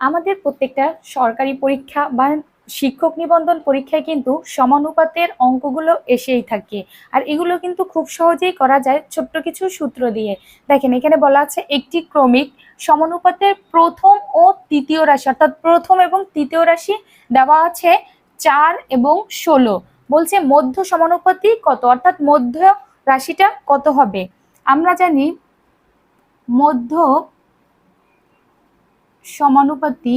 আমাদের প্রত্যেকটা সরকারি পরীক্ষা বা শিক্ষক নিবন্ধন পরীক্ষায় কিন্তু সমানুপাতের অঙ্কগুলো এসেই থাকে। আর এগুলো কিন্তু খুব সহজেই করা যায় ছোট্ট কিছু সূত্র দিয়ে। দেখেন, এখানে বলা আছে একটি ক্রমিক সমানুপাতের প্রথম ও তৃতীয় রাশি, অর্থাৎ প্রথম এবং তৃতীয় রাশি দেওয়া আছে চার এবং ষোলো। বলছে মধ্য সমানুপাতি কত, অর্থাৎ মধ্য রাশিটা কত হবে? আমরা জানি মধ্য সমানুপাতি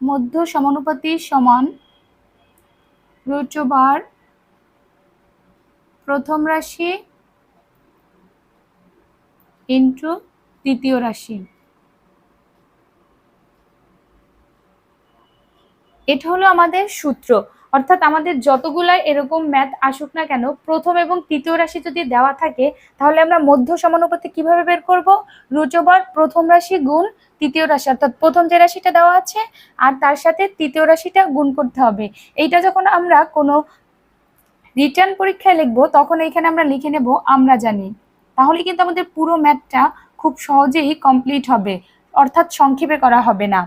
মধ্য সমানুপাতি সমান ওভার প্রথম রাশি ইন্টু তৃতীয় রাশি। এটা হলো আমাদের সূত্র। অর্থাৎ আমাদের যতগুলাই এরকম ম্যাথ আসুক না কেন, প্রথম এবং তৃতীয় রাশি যদি দেওয়া থাকে, তাহলে আমরা মধ্য সমানুপাতি কীভাবে বের করব? ওভার প্রথম রাশি গুণ তৃতীয় রাশি, অর্থাৎ প্রথম যে রাশিটা দেওয়া আছে, আর তার সাথে তৃতীয় রাশিটা গুণ করতে হবে। এইটা যখন আমরা কোনো রিটার্ন পরীক্ষায় লিখব, তখন এইখানে আমরা লিখে নেব, আমরা জানি। তাহলে কিন্তু আমাদের পুরো ম্যাথটা খুব সহজেই কমপ্লিট হবে, অর্থাৎ সংক্ষেপে করা হবে না।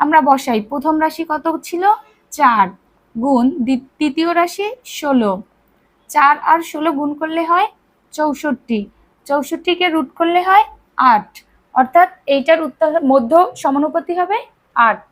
আমরা বসাই, প্রথম রাশি কত ছিল? চার। গুণ তৃতীয় রাশি ষোলো। চার আর ষোলো গুণ করলে হয় চৌষট্টি। চৌষট্টিকে রুট করলে হয় আট। অর্থাৎ এইটার উত্তর মধ্য সমানুপাতি হবে আট।